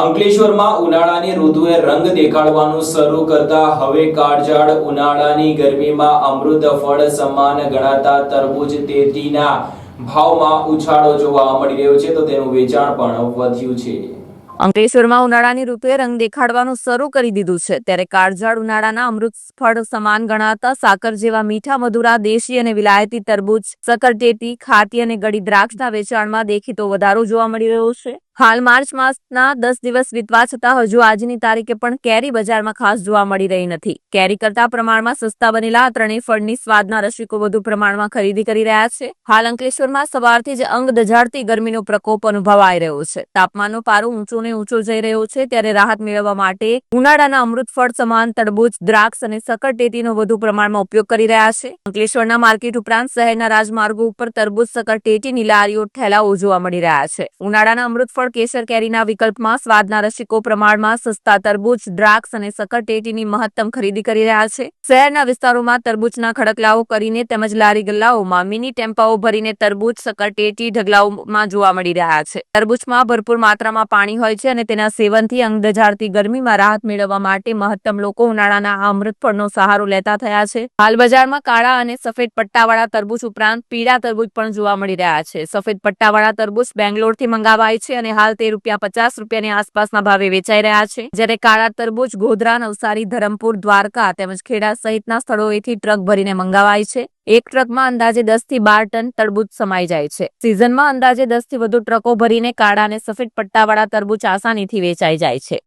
અંકલેશ્વરમાં ઉનાળાની ઋતુએ રંગ દેખાડવાનું શરૂ કરતા હવે કાળઝાળ ઉનાળાની ગરમીમાં અમૃત ફળ સમાન ગણાતા તરબૂચ તેતીના ભાવમાં ઉછાળો જોવા મળી રહ્યો છે, તો તેનું વેચાણ પણ વધ્યું છે. અંકલેશ્વરમાં ઉનાળાની ઋતુએ રંગ દેખાડવાનું શરૂ કરી દીધું છે, ત્યારે કાળઝાળ ઉનાળાના અમૃત ફળ સમાન ગણાતા સાકર જેવા મીઠા મધુરા, દેશી અને વિલાયતી તરબૂચ સકરટેટી ખાતી અને ગળી દ્રાક્ષના વેચાણમાં દેખીતો વધારો જોવા મળી રહ્યો છે. હાલ માર્ચ માસના દસ દિવસ વીતવા છતાં હજુ આજની તારીખે પણ કેરી બજારમાં ખાસ જોવા મળી રહી નથી. કેરી કરતા પ્રમાણમાં સસ્તા બનેલા ત્રણેય ફળની સ્વાદના રસિકો વધુ પ્રમાણમાં ખરીદી કરી રહ્યા છે. હાલ અંકલેશ્વરમાં સવારથી જ અંગ દજાડતી ગરમીનો પ્રકોપ અનુભવાઈ રહ્યો છે. તાપમાનનો પારો ઊંચો ને ઊંચો જઈ રહ્યો છે ત્યારે રાહત મેળવવા માટે ઉનાળાના અમૃત ફળ સમાન તરબૂચ દ્રાક્ષ અને સકરટેટીનો વધુ પ્રમાણમાં ઉપયોગ કરી રહ્યા છે. અંકલેશ્વરના માર્કેટ ઉપરાંત શહેરના રાજમાર્ગો ઉપર તરબૂચ સકરટેટીની લારીઓ ઠેલાઓ જોવા મળી રહ્યા છે. ઉનાળાના અમૃત ફળ કેસર કેરીના વિકલ્પમાં સ્વાદના રસિકો પ્રમાણમાં સસ્તા તરબૂચ, દ્રાક્ષ અને સકરટેટીની મહત્તમ ખરીદી કરી રહ્યા છે. શહેરના વિસ્તારોમાં તરબૂચના ખડકલાઓ કરીને તેમજ લારી ગલ્લાઓમાં મિની ટેમ્પાઓ ભરીને તરબૂચ સકરટેટી ઢગલાઓમાં જોવા મળી રહ્યા છે. તરબૂચમાં ભરપૂર માત્રામાં પાણી હોય છે અને તેના સેવનથી અંગ દઝાડતી ગરમીમાં રાહત મેળવવા માટે મહત્તમ લોકો ઉનાળાના આ અમૃત ફળનો સહારો લેતા થયા છે. હાલ બજારમાં કાળા અને સફેદ પટ્ટાવાળા તરબૂચ ઉપરાંત પીળા તરબૂચ પણ જોવા મળી રહ્યા છે. સફેદ પટ્ટાવાળા તરબૂચ બેંગ્લોરથી મંગાવાય છે હાલ તે રૂપિયા પચાસ રૂપિયાની આસપાસના ભાવે વેચાઈ રહ્યા છે. જ્યારે કાળા તરબૂચ, ગોધરા, નવસારી, ધરમપુર, દ્વારકા તેમજ ખેડા સહિતના સ્થળોએથી ટ્રક ભરીને મંગાવાય છે. એક ટ્રકમાં અંદાજે દસથી બાર ટન તરબૂચ સમાઈ જાય છે. સિઝનમાં અંદાજે દસથી વધુ ટ્રકો ભરીને કાળા અને સફેદ પટ્ટાવાળા તરબૂચ આસાનીથી વેચાઈ જાય છે.